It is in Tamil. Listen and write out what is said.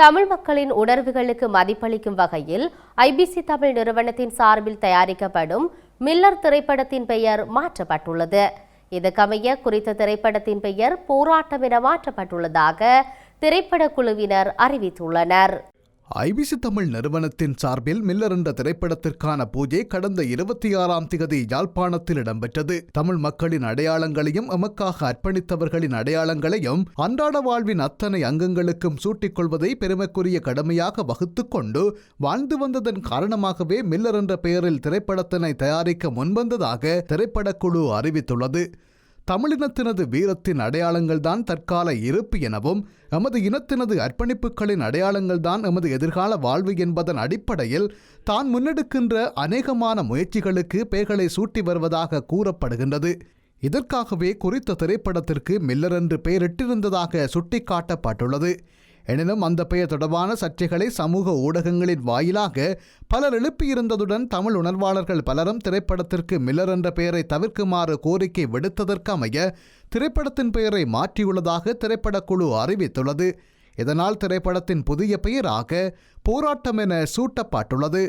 தமிழ் மக்களின் உணர்வுகளுக்கு மதிப்பளிக்கும் வகையில் ஐபிசி தமிழ் நிறுவனத்தின் சார்பில் தயாரிக்கப்படும் மில்லர் திரைப்படத்தின் பெயர் மாற்றப்பட்டுள்ளது. இதுக்கமைய குறித்த திரைப்படத்தின் பெயர் போராட்டம் என மாற்றப்பட்டுள்ளதாக திரைப்படக் குழுவினர் அறிவித்துள்ளனர். ஐபிசி தமிழ் நிறுவனத்தின் சார்பில் மில்லர் என்ற திரைப்படத்திற்கான பூஜை கடந்த இருபத்தி ஆறாம் திகதி யாழ்ப்பாணத்தில் இடம்பெற்றது. தமிழ் மக்களின் அடையாளங்களையும் எமக்காக அர்ப்பணித்தவர்களின் அடையாளங்களையும் அன்றாட வாழ்வின் அத்தனை அங்கங்களுக்கும் சூட்டிக் கொள்வதை பெருமைக்குரிய கடமையாக வகுத்துக் கொண்டு வாழ்ந்து வந்ததன் காரணமாகவே மில்லர் என்ற பெயரில் திரைப்படத்தினை தயாரிக்க முன்வந்ததாக திரைப்படக்குழு அறிவித்துள்ளது. தமிழினத்தினது வீரத்தின் அடையாளங்கள்தான் தற்கால இருப்பு எனவும் எமது இனத்தினது அர்ப்பணிப்புகளின் அடையாளங்கள்தான் எமது எதிர்கால வாழ்வு என்பதன் அடிப்படையில் தான் முன்னெடுக்கின்ற அநேகமான முயற்சிகளுக்கு பெயர்களை சூட்டி வருவதாக கூறப்படுகின்றது. இதற்காகவே குறித்த திரைப்படத்திற்கு மில்லர் என்று பெயரிட்டிருந்ததாக சுட்டிக்காட்டப்பட்டுள்ளது. எனினும் அந்த பெயர் தொடர்பான சர்ச்சைகளை சமூக ஊடகங்களின் வாயிலாக பலர் எழுப்பியிருந்ததுடன் தமிழ் உணர்வாளர்கள் பலரும் திரைப்படத்திற்கு மில்லர் என்ற பெயரை தவிர்க்குமாறு கோரிக்கை விடுத்ததற்கமைய திரைப்படத்தின் பெயரை மாற்றியுள்ளதாக திரைப்படக்குழு அறிவித்துள்ளது. இதனால் திரைப்படத்தின் புதிய பெயராக போராட்டம் என சூட்டப்பட்டுள்ளது.